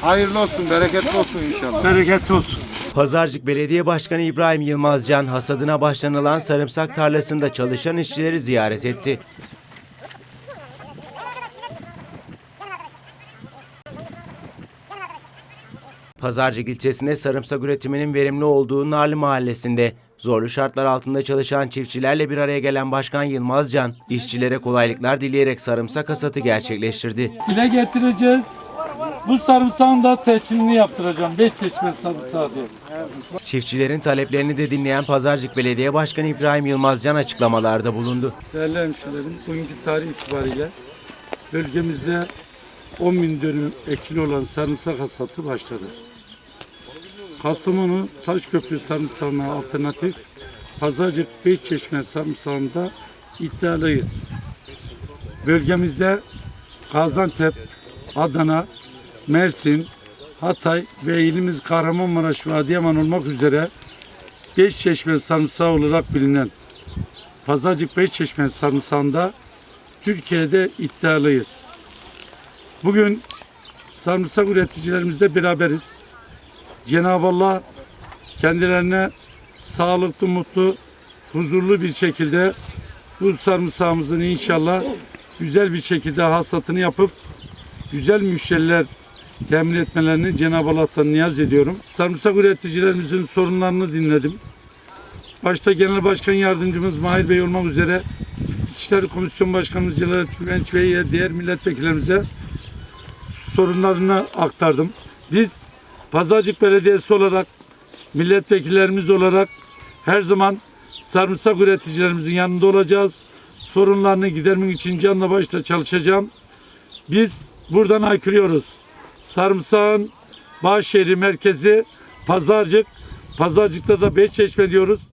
Hayırlı olsun, bereketli olsun inşallah. Bereketli olsun. Pazarcık Belediye Başkanı İbrahim Yılmazcan hasadına başlanılan sarımsak tarlasında çalışan işçileri ziyaret etti. Pazarcık ilçesinde sarımsak üretiminin verimli olduğu Narlı Mahallesi'nde zorlu şartlar altında çalışan çiftçilerle bir araya gelen Başkan Yılmazcan, işçilere kolaylıklar dileyerek sarımsak hasatı gerçekleştirdi. Dile getireceğiz. Bu sarımsağın da tescilini yaptıracağım. Beş çeşme sarımsağı diye. Çiftçilerin taleplerini de dinleyen Pazarcık Belediye Başkanı İbrahim Yılmazcan açıklamalarda bulundu. Değerli hemşehrilerim, bugünkü tarih itibariyle bölgemizde 10 bin dönüm ekili olan sarımsak hasatı başladı. Kastamonu Taşköprü sarımsağına alternatif Pazarcık Beşçeşme sarımsağında iddialıyız. Bölgemizde Gaziantep, Adana, Mersin, Hatay ve ilimiz Kahramanmaraş ve Adıyaman olmak üzere Beşçeşme sarımsağı olarak bilinen Pazarcık Beşçeşme sarımsağında Türkiye'de iddialıyız. Bugün sarımsak üreticilerimizle beraberiz. Cenab-ı Allah kendilerine sağlıklı, mutlu, huzurlu bir şekilde bu sarımsağımızın inşallah güzel bir şekilde hasatını yapıp güzel müşteriler temin etmelerini Cenab-ı Allah'tan niyaz ediyorum. Sarımsak üreticilerimizin sorunlarını dinledim. Başta Genel Başkan Yardımcımız Mahir Bey olmak üzere İçişleri Komisyon Başkanımız Celalettin Güvenç Bey ve diğer milletvekillerimize sorunlarını aktardım. Biz Pazarcık Belediyesi olarak milletvekillerimiz olarak her zaman sarımsak üreticilerimizin yanında olacağız. Sorunlarını gidermek için canla başla çalışacağım. Biz buradan haykırıyoruz. Sarımsağın Bağşehir merkezi Pazarcık. Pazarcık'ta da Beşçeşme diyoruz.